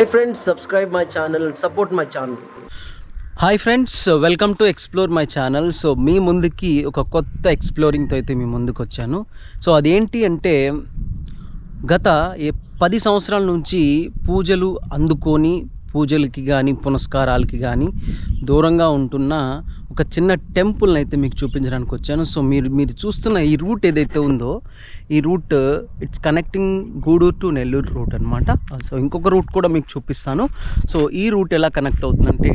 Hi friends subscribe my channel support my channel hi friends welcome to explore my channel so మీ ముందుకి ఒక కొత్త ఎక్స్ప్లోరింగ్తో అయితే మీ ముందుకు వచ్చాను. సో అదేంటి అంటే గత పది సంవత్సరాల నుంచి పూజలు అందుకొని పూజలకి కానీ పునస్కారాలకి కానీ దూరంగా ఉంటున్న ఒక చిన్న టెంపుల్ని అయితే మీకు చూపించడానికి వచ్చాను. సో మీరు మీరు చూస్తున్న ఈ రూట్ ఏదైతే ఉందో ఈ route it's connecting Gudur to Nellore route అనమాట సో ఇంకొక రూట్ కూడా మీకు చూపిస్తాను. సో ఈ రూట్ ఎలా కనెక్ట్ అవుతుందంటే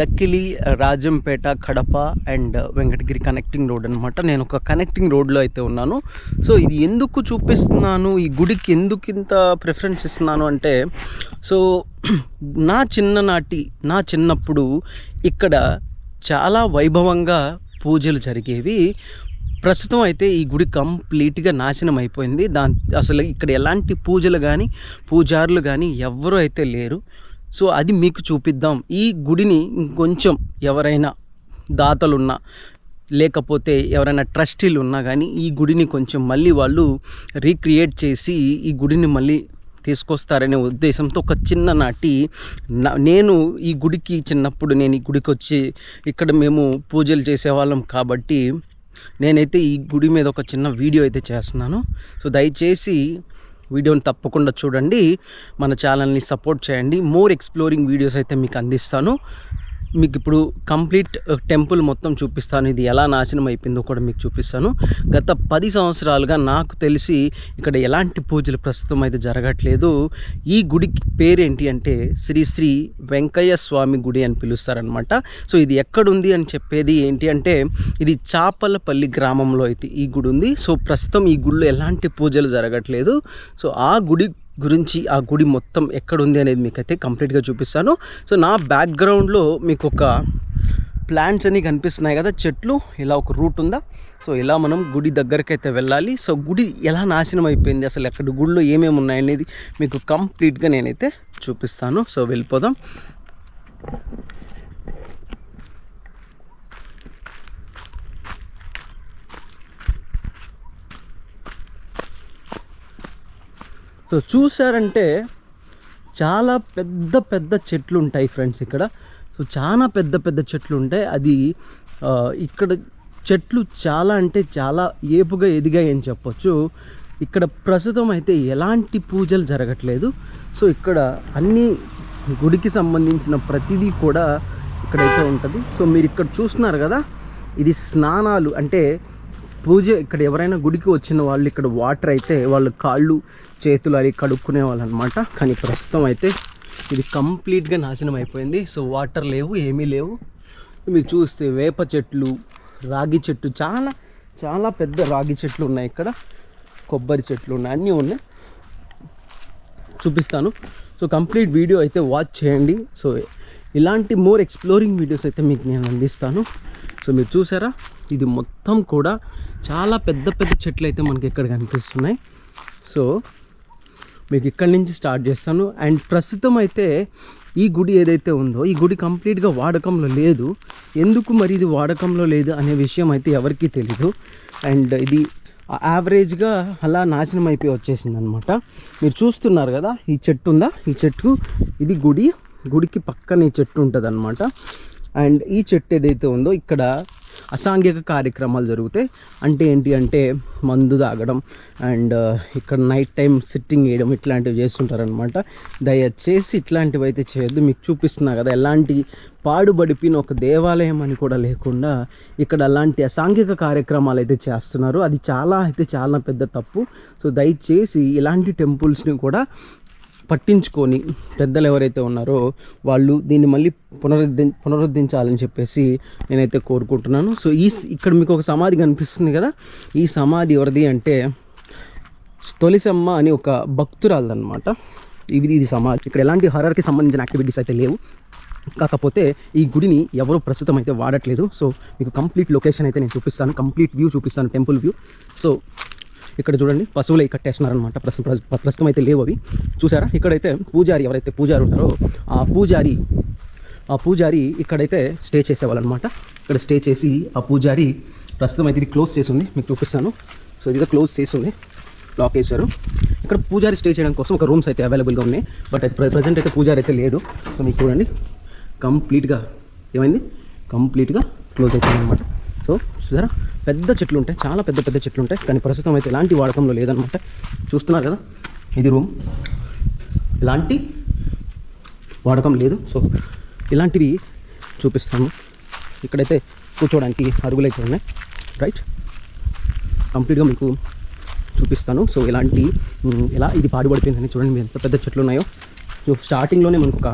Dakkili Rajampet Kadapa and Venkatagiri connecting road అనమాట నేను ఒక కనెక్టింగ్ రోడ్లో అయితే ఉన్నాను. సో ఇది ఎందుకు చూపిస్తున్నాను? ఈ గుడికి ఎందుకు ఇంత ప్రిఫరెన్స్ ఇస్తున్నాను అంటే సో నా చిన్ననాటి నా చిన్నప్పుడు ఇక్కడ చాలా వైభవంగా పూజలు జరిగేవి. ప్రస్తుతం అయితే ఈ గుడి కంప్లీట్గా నాశనం అయిపోయింది. దాని అసలు ఇక్కడ ఎలాంటి పూజలు కానీ పూజారులు కానీ ఎవరు అయితే లేరు. సో అది మీకు చూపిద్దాం. ఈ గుడిని ఇంకొంచెం ఎవరైనా దాతలున్నా లేకపోతే ఎవరైనా ట్రస్టీలు ఉన్నా కానీ ఈ గుడిని కొంచెం మళ్ళీ వాళ్ళు రీక్రియేట్ చేసి ఈ గుడిని మళ్ళీ తీసుకొస్తారనే ఉద్దేశంతో ఒక చిన్ననాటి నేను ఈ గుడికి చిన్నప్పుడు నేను ఈ గుడికి వచ్చి ఇక్కడ మేము పూజలు చేసేవాళ్ళం కాబట్టి నేనైతే ఈ గుడి మీద ఒక చిన్న వీడియో అయితే చేస్తున్నాను. సో దయచేసి వీడియోని తప్పకుండా చూడండి. మన ఛానల్ని సపోర్ట్ చేయండి. మోర్ ఎక్స్ప్లోరింగ్ వీడియోస్ అయితే మీకు అందిస్తాను. మీకు ఇప్పుడు కంప్లీట్ టెంపుల్ మొత్తం చూపిస్తాను. ఇది ఎలా నాశనం అయిపోయిందో కూడా మీకు చూపిస్తాను. గత పది సంవత్సరాలుగా నాకు తెలిసి ఇక్కడ ఎలాంటి పూజలు ప్రస్తుతం అయితే జరగట్లేదు. ఈ గుడికి పేరేంటి అంటే శ్రీ శ్రీ వెంకయ్య స్వామి గుడి అని పిలుస్తారనమాట సో ఇది ఎక్కడుంది అని చెప్పేది ఏంటి అంటే ఇది చాపలపల్లి గ్రామంలో అయితే ఈ గుడి ఉంది. సో ప్రస్తుతం ఈ గుడిలో ఎలాంటి పూజలు జరగట్లేదు. సో ఆ గుడి గురించి ఆ గుడి మొత్తం ఎక్కడుంది అనేది మీకైతే కంప్లీట్గా చూపిస్తాను. సో నా బ్యాక్గ్రౌండ్లో మీకు ఒక ప్లాంట్స్ అన్నీ కనిపిస్తున్నాయి కదా చెట్లు. ఇలా ఒక రూట్ ఉందా? సో ఇలా మనం గుడి దగ్గరికి అయితే వెళ్ళాలి. సో గుడి ఎలా నాశనం అయిపోయింది? అసలు ఎక్కడ గుడిలో ఏమేమి ఉన్నాయనేది మీకు కంప్లీట్గా నేనైతే చూపిస్తాను. సో వెళ్ళిపోదాం. సో చూసారంటే చాలా పెద్ద పెద్ద చెట్లు ఉంటాయి ఫ్రెండ్స్ ఇక్కడ. సో చాలా పెద్ద పెద్ద చెట్లు ఉంటాయి అది ఇక్కడ చెట్లు చాలా అంటే చాలా ఏపుగా ఎదిగాయని చెప్పొచ్చు. ఇక్కడ ప్రస్తుతం అయితే ఎలాంటి పూజలు జరగట్లేదు. సో ఇక్కడ అన్ని గుడికి సంబంధించిన ప్రతిదీ కూడా ఇక్కడైతే ఉంటుంది. సో మీరు ఇక్కడ చూస్తున్నారు కదా ఇది స్నానాలు. అంటే పూజ ఇక్కడ ఎవరైనా గుడికి వచ్చిన వాళ్ళు ఇక్కడ వాటర్ అయితే వాళ్ళు కాళ్ళు చేతులు అవి కడుక్కునే వాళ్ళు అనమాట కానీ ప్రస్తుతం అయితే ఇది కంప్లీట్గా నాశనం అయిపోయింది. సో వాటర్ లేవు ఏమీ లేవు. మీరు చూస్తే వేప చెట్లు రాగి చెట్టు చాలా చాలా పెద్ద రాగి చెట్లు ఉన్నాయి ఇక్కడ. కొబ్బరి చెట్లు ఉన్నాయి అన్నీ ఉన్నాయి. చూపిస్తాను. సో కంప్లీట్ వీడియో అయితే వాచ్ చేయండి. సో ఇలాంటి మోర్ ఎక్స్ప్లోరింగ్ వీడియోస్ అయితే మీకు నేను అందిస్తాను. సో మీరు చూసారా? ఇది మొత్తం కూడా చాలా పెద్ద పెద్ద చెట్లు అయితే మనకి ఇక్కడ కనిపిస్తున్నాయి. సో మీకు ఇక్కడి నుంచి స్టార్ట్ చేస్తాను. అండ్ ప్రస్తుతం అయితే ఈ గుడి ఏదైతే ఉందో ఈ గుడి కంప్లీట్గా వాడకంలో లేదు. ఎందుకు మరి ఇది వాడకంలో లేదు అనే విషయం అయితే ఎవరికీ తెలీదు. అండ్ ఇది యావరేజ్గా అలా నాశనం అయిపోయి వచ్చేసింది అనమాట మీరు చూస్తున్నారు కదా ఈ చెట్టు ఉందా? ఈ చెట్టు ఇది గుడి. గుడికి పక్కన ఈ చెట్టు ఉంటుంది అనమాట అండ్ ఈ చెట్టు ఏదైతే ఉందో ఇక్కడ అసాంఘిక కార్యక్రమాలు జరుగుతాయి. అంటే ఏంటి అంటే మందు తాగడం అండ్ uh, ఇక్కడ నైట్ టైం సిట్టింగ్ వేయడం ఇట్లాంటివి చేస్తుంటారనమాట దయచేసి ఇట్లాంటివి అయితే చేయొద్దు. మీకు చూపిస్తున్నా కదా ఎలాంటి పాడుబడిపిన ఒక దేవాలయం అని కూడా లేకుండా ఇక్కడ అలాంటి అసాంఘిక కార్యక్రమాలు అయితే చేస్తున్నారు. అది చాలా అయితే చాలా పెద్ద తప్పు. సో దయచేసి ఇలాంటి టెంపుల్స్ని కూడా పట్టించుకొని పెద్దలు ఎవరైతే ఉన్నారో వాళ్ళు దీన్ని మళ్ళీ పునరుద్ధి పునరుద్ధరించాలని చెప్పేసి నేనైతే కోరుకుంటున్నాను. సో ఈ ఇక్కడ మీకు ఒక సమాధి కనిపిస్తుంది కదా? ఈ సమాధి ఎవరిది అంటే తొలిసమ్మ అని ఒక భక్తురాలదన్నమాట. ఇది ఇది సమాధి. ఇక్కడ ఎలాంటి హరర్కి సంబంధించిన యాక్టివిటీస్ అయితే లేవు. కాకపోతే ఈ గుడిని ఎవరు ప్రస్తుతం అయితే వాడట్లేదు. సో మీకు కంప్లీట్ లొకేషన్ అయితే నేను చూపిస్తాను. కంప్లీట్ వ్యూ చూపిస్తాను. Temple view. సో ఇక్కడ చూడండి పశువులు అవి కట్టేస్తున్నారనమాట ప్రస్తుతం ప్రస్తుతం అయితే లేవు అవి. చూసారా? ఇక్కడైతే పూజారి ఎవరైతే పూజారి ఉంటారో ఆ పూజారి ఆ పూజారి ఇక్కడైతే స్టే చేసేవాళ్ళు అనమాట ఇక్కడ స్టే చేసి ఆ పూజారి ప్రస్తుతం అయితే ఇది క్లోజ్ చేసి ఉంది మీకు చూపిస్తాను. సో ఇది క్లోజ్ చేసి ఉంది లాక్ వేశారు ఇక్కడ పూజారి స్టే చేయడం కోసం ఒక రూమ్స్ అయితే అవైలబుల్గా ఉన్నాయి. బట్ అయితే ప్రజెంట్ అయితే పూజారి అయితే లేడు. సో మీకు చూడండి. కంప్లీట్గా ఏమైంది? కంప్లీట్గా క్లోజ్ అయిపోయింది అనమాట సో చూసారా పెద్ద చెట్లు ఉంటాయి చాలా పెద్ద పెద్ద చెట్లు ఉంటాయి కానీ ప్రస్తుతం అయితే ఎలాంటి వాడకంలో లేదనమాట చూస్తున్నారు కదా ఇది రూమ్. ఎలాంటి వాడకం లేదు. సో ఇలాంటివి చూపిస్తాను. ఇక్కడైతే కూర్చోవడానికి అరుగులు అయితే ఉన్నాయి. రైట్ కంప్లీట్గా మీకు చూపిస్తాను. సో ఇలాంటి ఎలా ఇది పాడుపడిపోయిందని చూడండి ఎంత పెద్ద చెట్లు ఉన్నాయో సో స్టార్టింగ్లోనే మనకు ఒక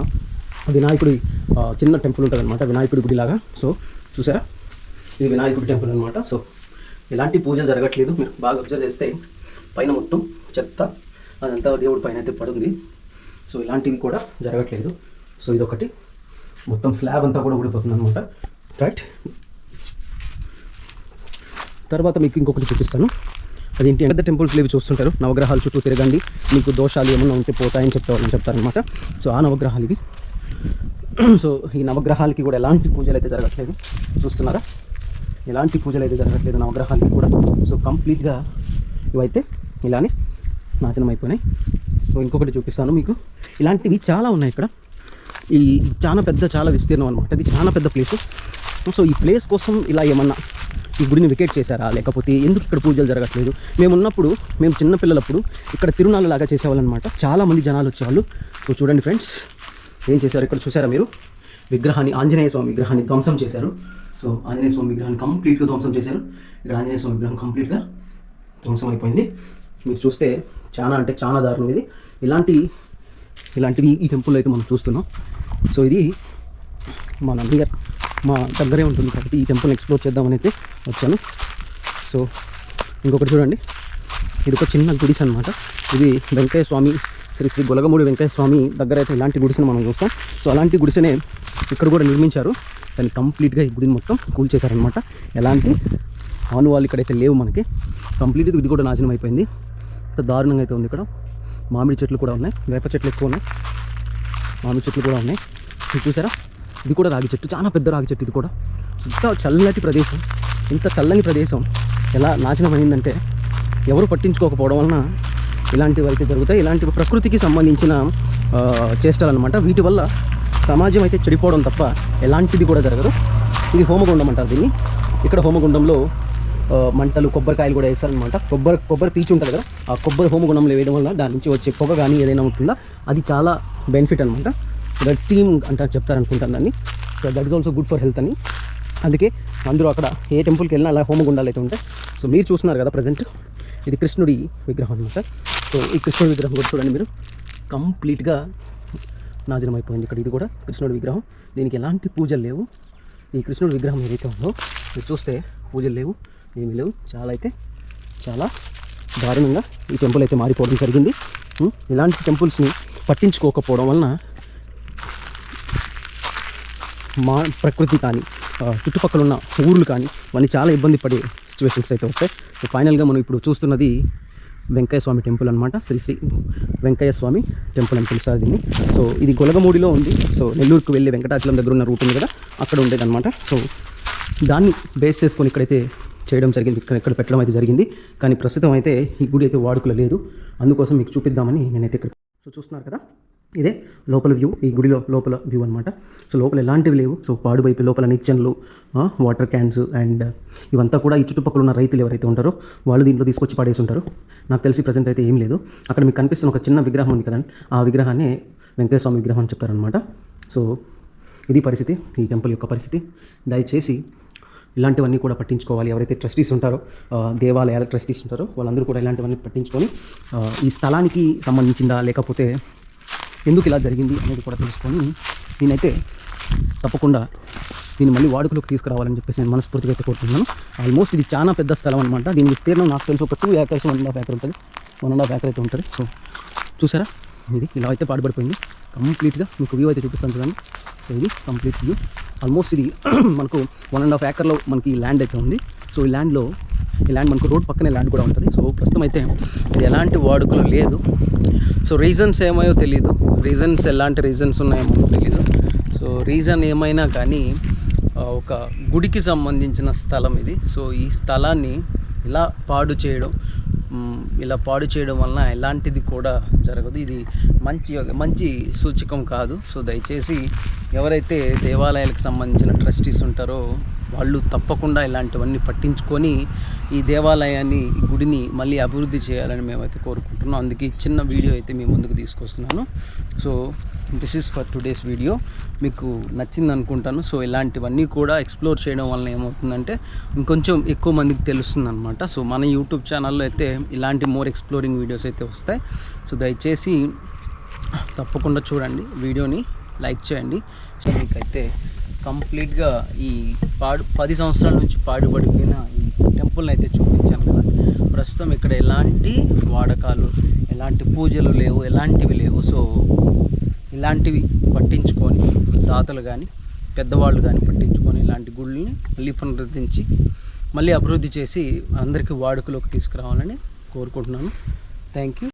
వినాయకుడి చిన్న టెంపుల్ ఉంటుంది అనమాట వినాయకుడి గుడిలాగా. సో చూసారా? ఇది వినాయకుడి టెంపుల్ అనమాట సో ఎలాంటి పూజ జరగట్లేదు. మీరు బాగా అబ్జర్వ్ చేస్తే పైన మొత్తం చెత్త అదంతా దేవుడి పైన అయితే పడుంది. సో ఇలాంటివి కూడా జరగట్లేదు. సో ఇదొకటి. మొత్తం స్లాబ్ అంతా కూడా ఊడిపోతుంది అనమాట రైట్ తర్వాత మీకు ఇంకొకటి చూపిస్తాను. అదేంటి పెద్ద టెంపుల్స్ లేవి చూస్తుంటారు. నవగ్రహాలు చుట్టూ తిరగండి. మీకు దోషాలు ఏమన్నా ఉంటే పోతాయని చెప్పేవాళ్ళని చెప్తారనమాట సో ఆ నవగ్రహాలు ఇవి. సో ఈ నవగ్రహాలకి కూడా ఎలాంటి పూజలు అయితే జరగట్లేదు. చూస్తున్నారా? ఎలాంటి పూజలు అయితే జరగట్లేదు నవగ్రహాలకి కూడా. సో కంప్లీట్గా ఇవైతే ఇలానే నాశనం అయిపోయినాయి. సో ఇంకొకటి చూపిస్తాను మీకు. ఇలాంటివి చాలా ఉన్నాయి ఇక్కడ. ఈ చాలా పెద్ద చాలా విస్తీర్ణం అనమాట ఇది చాలా పెద్ద ప్లేస్ సో ఈ ప్లేస్ కోసం ఇలా ఏమన్నా ఈ గుడిని వికెట్ చేశారా? లేకపోతే ఎందుకు ఇక్కడ పూజలు జరగట్లేదు? మేము ఉన్నప్పుడు మేము చిన్నపిల్లలప్పుడు ఇక్కడ తిరునాళ్ళ లాగా చేసేవాళ్ళు అనమాట చాలామంది జనాలు వచ్చేవాళ్ళు. సో చూడండి ఫ్రెండ్స్ ఏం చేశారు ఇక్కడ? చూసారా మీరు? విగ్రహాన్ని ఆంజనేయ స్వామి విగ్రహాన్ని ధ్వంసం చేశారు. సో ఆంజనేయ స్వామి విగ్రహాన్ని కంప్లీట్గా ధ్వంసం చేశారు. ఇక్కడ ఆంజనేయ స్వామి విగ్రహం కంప్లీట్గా ధ్వంసం అయిపోయింది. మీరు చూస్తే చాలా అంటే చాలా దారుణం ఇది. ఇలాంటి ఇలాంటివి ఈ టెంపుల్ అయితే మనం చూస్తున్నాం. సో ఇది మన నియర్ మా దగ్గరే ఉంటుంది కాబట్టి ఈ టెంపుల్ని ఎక్స్ప్లోర్ చేద్దామని అయితే వచ్చాను. సో ఇంకొకటి చూడండి. ఇది ఒక చిన్న గుడిసె అనమాట ఇది వెంకయ్య స్వామి శ్రీ శ్రీ గొలగమూడి వెంకయ్య స్వామి దగ్గర అయితే ఇలాంటి గుడిసెను మనం చూస్తాం. సో అలాంటి గుడిసెనే ఇక్కడ కూడా నిర్మించారు. దాన్ని కంప్లీట్గా ఈ గుడిని మొత్తం కూల్ చేశారనమాట ఎలాంటి ఆనువాళ్ళు ఇక్కడైతే లేవు మనకి. కంప్లీట్గా ఇది కూడా నాశనం అయిపోయింది. ఇంత దారుణంగా అయితే ఉంది ఇక్కడ. మామిడి చెట్లు కూడా ఉన్నాయి. వేప చెట్లు ఎక్కువ ఉన్నాయి. మామిడి చెట్లు కూడా ఉన్నాయి. ఇది చూసారా? ఇది కూడా రాగి చెట్టు. చాలా పెద్ద రాగి చెట్టు ఇది కూడా. ఇంత చల్లటి ప్రదేశం. ఇంత చల్లని ప్రదేశం. ఎలా నాశనం అయిందంటే ఎవరు పట్టించుకోకపోవడం వలన ఇలాంటివి అయితే జరుగుతాయి. ఇలాంటి ప్రకృతికి సంబంధించిన చేష్టలు అనమాట వీటి వల్ల సమాజం అయితే చెడిపోవడం తప్ప ఎలాంటిది కూడా జరగదు. ఇది హోమగుండం అంటారు దీన్ని. ఇక్కడ హోమగుండంలో మంటలు కొబ్బరికాయలు కూడా వేస్తారనమాట కొబ్బరి కొబ్బరి పీచు ఉంటుంది కదా ఆ కొబ్బరి హోమగుండంలో వేయడం వల్ల దాని నుంచి వచ్చే పొగ కానీ ఏదైనా ఉంటుందా? అది చాలా బెనిఫిట్ అనమాట దట్ స్టీమ్ అంటారు చెప్తారనుకుంటాను దాన్ని. So that is also good for health అని. అందుకే అందరూ అక్కడ ఏ టెంపుల్కి వెళ్ళినా అలా హోమగుండాలు అయితే ఉంటాయి. సో మీరు చూస్తున్నారు కదా ప్రజెంట్ ఇది కృష్ణుడి విగ్రహం అనమాట సో ఈ కృష్ణుడి విగ్రహం కూడా చూడండి మీరు. కంప్లీట్గా నాశనం అయిపోయింది ఇక్కడ ఇది కూడా కృష్ణుడి విగ్రహం. దీనికి ఎలాంటి పూజలు లేవు. ఈ కృష్ణుడి విగ్రహం ఏదైతే ఉందో మీరు చూస్తే పూజలు లేవు ఏమీ లేవు. చాలా అయితే చాలా దారుణంగా ఈ టెంపుల్ అయితే మారిపోవడం జరిగింది. ఇలాంటి టెంపుల్స్ని పట్టించుకోకపోవడం వలన మా ప్రకృతి కానీ చుట్టుపక్కల ఉన్న ఊర్లు కానీ ఇవన్నీ చాలా ఇబ్బంది పడే సిచ్యువేషన్స్ అయితే వస్తాయి. సో ఫైనల్గా మనం ఇప్పుడు చూస్తున్నది వెంకయ్య స్వామి టెంపుల్ అనమాట శ్రీ శ్రీ వెంకయ్య స్వామి టెంపుల్ అని పిలుస్తారు దీన్ని. సో ఇది గొలగమూడిలో ఉంది. సో నెల్లూరుకు వెళ్ళి వెంకటాచలం దగ్గర ఉన్న రూట్ ఉంది కదా అక్కడ ఉండేది అనమాట సో దాన్ని బేస్ చేసుకొని ఇక్కడైతే చేయడం జరిగింది. ఇక్కడ ఇక్కడ పెట్టడం అయితే జరిగింది. కానీ ప్రస్తుతం అయితే ఈ గుడి అయితే వాడుకలో లేదు. అందుకోసం మీకు చూపిద్దామని నేనైతే ఇక్కడ సో చూస్తున్నారు కదా? ఇదే లోపల వ్యూ ఈ గుడిలో లోపల వ్యూ అనమాట సో లోపల ఎలాంటివి లేవు. సో పాడువైపు లోపల నిచ్చెన్లు వాటర్ క్యాన్స్ అండ్ ఇవంతా కూడా ఈ చుట్టుపక్కల ఉన్న రైతులు ఎవరైతే ఉంటారో వాళ్ళు దీంట్లో తీసుకొచ్చి పడేసి ఉంటారు. నాకు తెలిసి ప్రజెంట్ అయితే ఏం లేదు. అక్కడ మీకు కనిపిస్తున్న ఒక చిన్న విగ్రహం ఉంది కదండి. ఆ విగ్రహాన్ని వెంకటేశ్వర స్వామి విగ్రహం అని చెప్తారనమాట సో ఇది పరిస్థితి ఈ టెంపుల్ యొక్క పరిస్థితి. దయచేసి ఇలాంటివన్నీ కూడా పట్టించుకోవాలి. ఎవరైతే ట్రస్టీస్ ఉంటారో దేవాలయాల ట్రస్టీస్ ఉంటారో వాళ్ళందరూ కూడా ఇలాంటివన్నీ పట్టించుకొని ఈ స్థలానికి సంబంధించిందా లేకపోతే ఎందుకు ఇలా జరిగింది అనేది కూడా తెలుసుకొని నేనైతే తప్పకుండా దీన్ని మళ్ళీ వాడుకలోకి తీసుకురావాలని చెప్పేసి నేను మనస్ఫూర్తిగా అయితే కోరుతున్నాను ఆల్మోస్ట్ ఇది చాలా పెద్ద స్థలం అనమాట దీని విస్తీర్ణం నాకు తెలిసి ఒక two acres one and half acre ఉంటుంది. వన్ అండ్ హాఫ్ ఏకర్ అయితే ఉంటుంది. సో చూసారా? ఇది ఇలా అయితే పాడుపడిపోయింది కంప్లీట్గా మీకు వ్యూ అయితే చూపిస్తాను చూడండి. సో ఇది కంప్లీట్ వ్యూ ఆల్మోస్ట్ ఇది మనకు వన్ అండ్ హాఫ్ ఏకర్లో మనకి ఈ ల్యాండ్ అయితే ఉంది. సో ఈ ల్యాండ్లో ఈ ల్యాండ్ మనకు రోడ్ పక్కనే ల్యాండ్ కూడా ఉంటుంది. సో ప్రస్తుతం అయితే ఇది ఎలాంటి వాడుకలు లేదు. సో రీజన్స్ ఏమయో తెలియదు రీజన్స్ ఎలాంటి రీజన్స్ ఉన్నాయేమో తెలియదు సో రీజన్ ఏమైనా కానీ ఒక గుడికి సంబంధించిన స్థలం ఇది. సో ఈ స్థలాన్ని ఇలా పాడు చేయడం ఇలా పాడు చేయడం వలన ఎలాంటిది కూడా జరగదు. ఇది మంచి మంచి సూచకం కాదు. సో దయచేసి ఎవరైతే దేవాలయాలకు సంబంధించిన ట్రస్టీస్ ఉంటారో వాళ్ళు తప్పకుండా ఇలాంటివన్నీ పట్టించుకొని ఈ దేవాలయాన్ని ఈ గుడిని మళ్ళీ అభివృద్ధి చేయాలని మేమైతే కోరుకుంటున్నాం. అందుకే చిన్న వీడియో అయితే మీ ముందుకు తీసుకొస్తున్నాను. So this is for today's video మీకు నచ్చింది అనుకుంటాను. సో ఇలాంటివన్నీ కూడా ఎక్స్ప్లోర్ చేయడం వలన ఏమవుతుందంటే ఇంకొంచెం ఎక్కువ మందికి తెలుస్తుంది అనమాట సో మన యూట్యూబ్ ఛానల్లో అయితే ఇలాంటి మోర్ ఎక్స్ప్లోరింగ్ వీడియోస్ అయితే వస్తాయి. సో దయచేసి తప్పకుండా చూడండి వీడియోని లైక్ చేయండి. సో మీకైతే కంప్లీట్గా ఈ పాడు పది సంవత్సరాల నుంచి పాడుపడిపోయిన ఈ టెంపుల్ని అయితే చూపించాను కదా. ప్రస్తుతం ఇక్కడ ఎలాంటి వాడకాలు ఎలాంటి పూజలు లేవు ఎలాంటివి లేవు. సో ఇలాంటివి పట్టించుకొని దాతలు కానీ పెద్దవాళ్ళు కానీ పట్టించుకొని ఇలాంటి గుళ్ళని మళ్ళీ పునరుద్ధరించి మళ్ళీ అభివృద్ధి చేసి అందరికీ వాడుకలోకి తీసుకురావాలని కోరుకుంటున్నాను. Thank you.